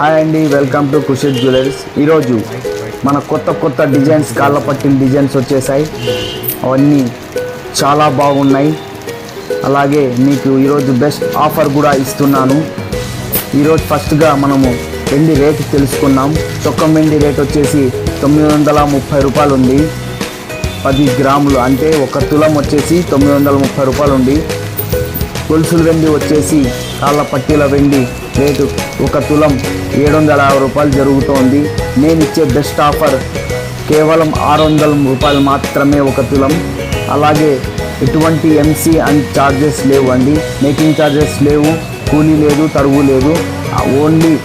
Hi అండి welcome to కుషిత్ jewellers. ఈరోజు మన కొత్త కొత్త డిజైన్స్ కాళ్ళ పట్టిన డిజైన్స్ వచ్చేసాయి. అవన్నీ చాలా బాగున్నాయి. అలాగే మీకు ఈరోజు బెస్ట్ ఆఫర్ కూడా ఇస్తున్నాను. ఈరోజు ఫస్ట్గా మనము వెండి రేటు తెలుసుకున్నాం. చొక్కం వెండి రేట్ వచ్చేసి తొమ్మిది వందల ముప్పై రూపాయలు ఉంది పది గ్రాములు అంటే ఒక తులం వచ్చేసి తొమ్మిది వందల ముప్పై రూపాయలు ఉంది గొలుసులు వెండి వచ్చేసి కాళ్ళ పట్టీల వెండి రేటు ఒక తులం ఏడు వందల యాభై రూపాయలు జరుగుతోంది. నేను ఇచ్చే బెస్ట్ ఆఫర్ కేవలం ఆరు వందల రూపాయలు మాత్రమే ఒక తులం. అలాగే ఎటువంటి ఎంసీ అండ్ ఛార్జెస్ లేవు అండి. మేకింగ్ ఛార్జెస్ లేవు కూలీ లేదు తరుగు లేదు. ఓన్లీ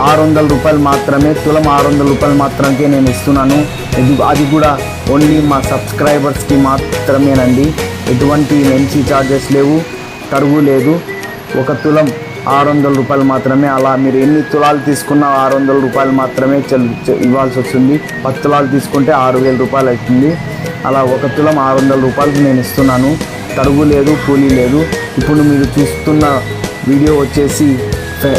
ఆరు వందల రూపాయలు మాత్రమే తులం ఆరు వందల రూపాయలు మాత్రమే నేను ఇస్తున్నాను. ఇది అది కూడా ఓన్లీ మా సబ్స్క్రైబర్స్కి మాత్రమేనండి. ఎటువంటి ఎంసీ ఛార్జెస్ లేవు. తరుగు లేదు. ఒక తులం ఆరు వందల రూపాయలు మాత్రమే. అలా మీరు ఎన్ని తులాలు తీసుకున్నా ఆరు వందల రూపాయలు మాత్రమే చెల్ ఇవ్వాల్సి వస్తుంది. పది తులాలు తీసుకుంటే ఆరు వేల రూపాయలు అవుతుంది. అలా ఒక తులం ఆరు వందల రూపాయలకు నేను ఇస్తున్నాను. తరుగు లేదు కూలీ లేదు. ఇప్పుడు మీరు చూస్తున్న వీడియో వచ్చేసి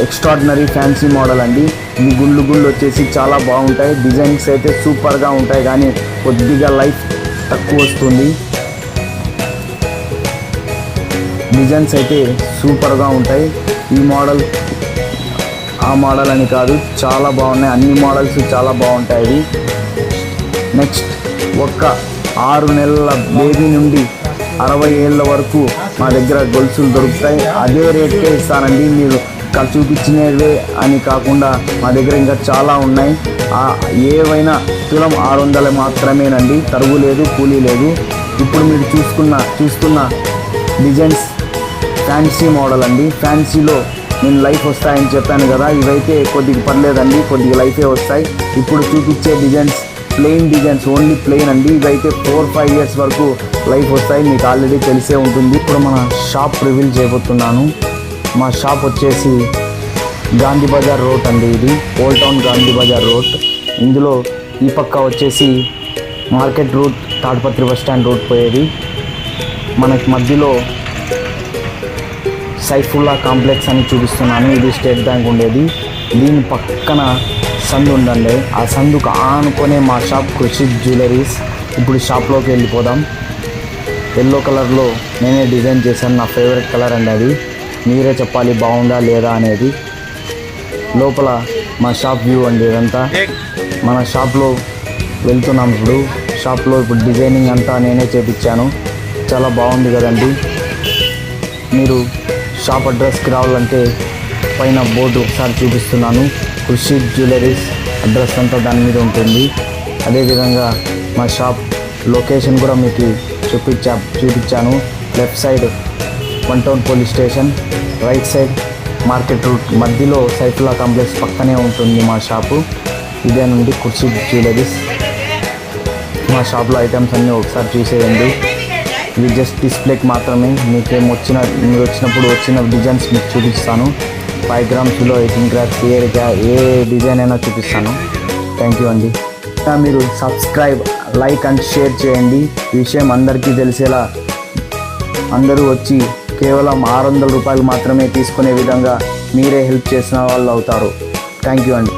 ఎక్స్ట్రాడినరీ ఫ్యాన్సీ మోడల్ అండి. ఈ గుళ్ళు గుళ్ళు వచ్చేసి చాలా బాగుంటాయి. డిజైన్స్ అయితే సూపర్గా ఉంటాయి కానీ కొద్దిగా లైఫ్ తక్కువ వస్తుంది. డిజైన్స్ అయితే సూపర్గా ఉంటాయి. ఈ మోడల్ ఆ మోడల్ అని కాదు చాలా బాగున్నాయి. అన్ని మోడల్స్ చాలా బాగుంటాయి నెక్స్ట్ ఒక్క ఆరు నెలల బేబీ నుండి అరవై ఏళ్ళ వరకు మా దగ్గర గొలుసులు దొరుకుతాయి. అదే రేట్కే ఇస్తానండి. మీరు ఖర్చు చూపించినవే అని కాకుండా మా దగ్గర ఇంకా చాలా ఉన్నాయి. ఏవైనా తులం ఆరు వందలు మాత్రమేనండి. తరుగు లేదు కూలీ లేదు. ఇప్పుడు మీరు చూసుకున్న చూస్తున్న డిజైన్స్ ఫ్యాన్సీ మోడల్ అండి. ఫ్యాన్సీలో నేను లైఫ్ వస్తాయని చెప్పాను కదా ఇవైతే కొద్దిగా పర్లేదండి కొద్దిగా లైఫే వస్తాయి. ఇప్పుడు చూపించే designs plain designs only plain అండి. ఇవైతే ఫోర్ ఫైవ్ ఇయర్స్ వరకు లైఫ్ వస్తాయి. మీకు ఆల్రెడీ తెలిసే ఉంటుంది. ఇప్పుడు మన షాప్ రివీల్ చేయబోతున్నాను. మా షాప్ వచ్చేసి గాంధీ బజార్ రోడ్ అండి ఇది. Old town Gandhi Bazar road ఇందులో ఈ పక్క వచ్చేసి market route Tadipatri bus stand road పోయేది. మనకి మధ్యలో సైఫుల్లా కాంప్లెక్స్ అని చూపిస్తున్నాను. ఇది స్టేట్ బ్యాంక్ ఉండేది. దీని పక్కన సందు ఉండండి ఆ సందుకు ఆనుకునే మా షాప్ కృషి జ్యువెలరీస్. ఇప్పుడు షాప్లోకి వెళ్ళిపోదాం. ఎల్లో కలర్లో నేనే డిజైన్ చేశాను. నా ఫేవరెట్ కలర్ అండి అది. మీరే చెప్పాలి బాగుందా లేదా అనేది. లోపల మా షాప్ వ్యూ అండి ఇదంతా. మన షాప్లో వెళ్తున్నాం ఇప్పుడు. షాప్లో ఇప్పుడు డిజైనింగ్ అంతా నేనే చేపించాను. చాలా బాగుంది కదండి. మీరు షాప్ అడ్రస్కి రావాలంటే పైన బోర్డు ఒకసారి చూపిస్తున్నాను. కృషి జ్యువెలరీస్ అడ్రస్ అంతా దాని మీద ఉంటుంది. అదేవిధంగా మా షాప్ లొకేషన్ కూడా మీకు చూపించా చూపించాను. Left side one town police station right side market route మధ్యలో సైఫుల్లా కాంప్లెక్స్ పక్కనే ఉంటుంది మా షాపు. ఇదే నుండి కుర్చీ జ్యువెలరీస్. మా షాప్లో ఐటమ్స్ అన్నీ ఒకసారి చూసేయండి. ఇది జస్ట్ డిస్ప్లేకి మాత్రమే. మీకేం వచ్చిన మీరు వచ్చినప్పుడు వచ్చిన డిజైన్స్ మీకు చూపిస్తాను. ఫైవ్ గ్రామ్స్లో ఎయిటీన్ గ్రామ్స్ ఏ ఏ డిజైన్ అయినా చూపిస్తాను. థ్యాంక్ యూ అండి. ఇంకా మీరు సబ్స్క్రైబ్ లైక్ అండ్ షేర్ చేయండి. ఈ విషయం అందరికీ తెలిసేలా అందరూ వచ్చి కేవలం ఆరు వందల రూపాయలు మాత్రమే తీసుకునే విధంగా మీరే హెల్ప్ చేసిన వాళ్ళు అవుతారు. థ్యాంక్ యూ అండి.